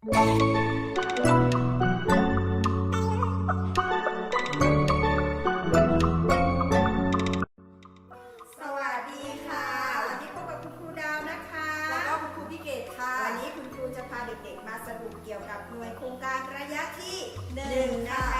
สวัสดีค่ะ วันนี้พบกับคุณครูดาวนะคะ แล้วก็คุณครูพี่เกดค่ะ วันนี้คุณครูจะพาเด็กๆ มาสรุปเกี่ยวกับหน่วยโครงการระยะที่หนึ่งหนึ่งนะค่ะคะของระ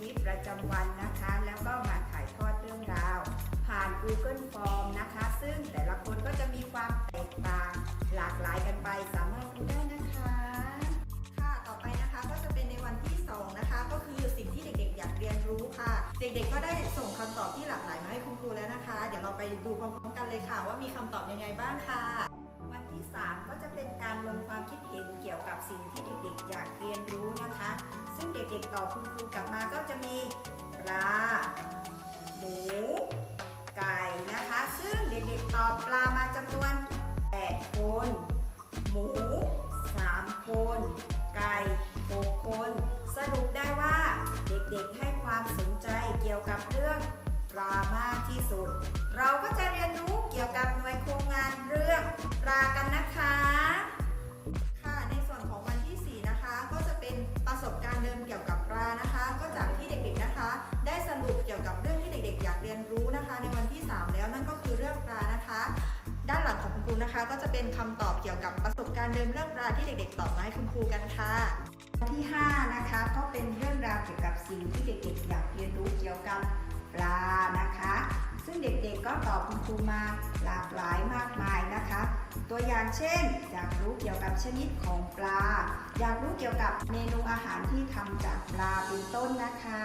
วิตประจำวันนะคะ แล้วก็มาถ่ายทอดเรื่องราว ผ่าน Google Form นะคะ ซึ่งแต่ละคนก็จะมีความแตกต่างหลากหลายกันไปสามารถดูได้นะคะ ค่ะต่อไปนะคะก็จะเป็นในวันที่ 2 นะคะ ก็คือสิ่งที่เด็กๆ อยากเรียนรู้ค่ะ เด็กๆ ก็ได้ส่งคำตอบที่หลากหลายมาให้คุณครูแล้วนะคะ เดี๋ยวเราไปดูพร้อมๆกันเลยค่ะ ว่ามีคำตอบยังไงบ้างค่ะวันที่ 3 ก็จะเป็นการลงความคิดเห็นเกี่ยวกับสิ่งที่เด็กๆ อยากเรียนรู้นะคะ ซึ่งเด็กๆตอบคุณครูกลับมาก็จะมีปลา หมู ไก่นะคะ ซึ่งเด็กๆตอบปลามาจำนวน 8 คน หมู 3 คน ไก่ 6 คน สรุปได้ว่าเด็กๆให้ความสนใจเกี่ยวกับเรื่องปลามากที่สุด เราก็จะเรียนรู้เกี่ยวกับ ด้สรุปเกี่ยวกับเรื่องที่เด็กๆ อยากเรียนรู้นะคะ ในวันที่ 3 แล้วนั่นก็คือเรื่องปลานะคะ ด้านหลังของคุณครูนะคะ ก็จะเป็นคำตอบเกี่ยวกับประสบการณ์เดิมเรื่องปลาที่เด็ก ๆ ตอบมาให้คุณครูกันค่ะวันที่ 5 นะคะก็เป็นเรื่องราวเกี่ยวกับสิ่งที่เด็กๆ อยากเรียนรู้เกี่ยวกับปลานะคะ ซึ่งเด็กๆก็ตอบคุณครูมาหลากหลายมากมายนะคะ ตัวอย่างเช่น อยากรู้เกี่ยวกับชนิดของปลา อยากรู้เกี่ยวกับเมนูอาหารที่ทำจากปลาเป็นต้นนะคะ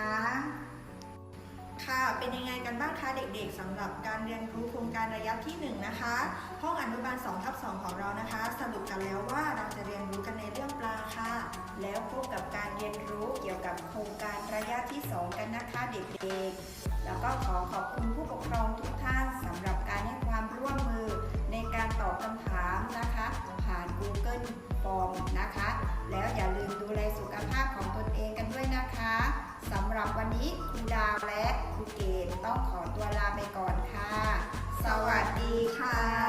ค่ะ เป็นยังไงกันบ้างคะเด็กๆสำหรับการเรียนรู้โครงการระยะที่ 1 นะคะ ห้องอนุบาล2ทับ2ของเรานะคะ สรุปกันแล้วว่าเราจะเรียนรู้กันในเรื่องปลาค่ะ แล้วพบกับการเรียนรู้เกี่ยวกับโครงการระยะที่ 2 กันนะคะเด็กๆ แล้วก็ขอขอบคุณผู้ปกครองทุกท่านสำหรับการให้ความร่วมมือในการตอบคำถามนะคะ ผ่าน Google Form นะคะ แล้วอย่าลืมดูันนี้ครูดาวและครูเกดต้องขอตัวลาไปก่อนค่ะ สวัสดีค่ะ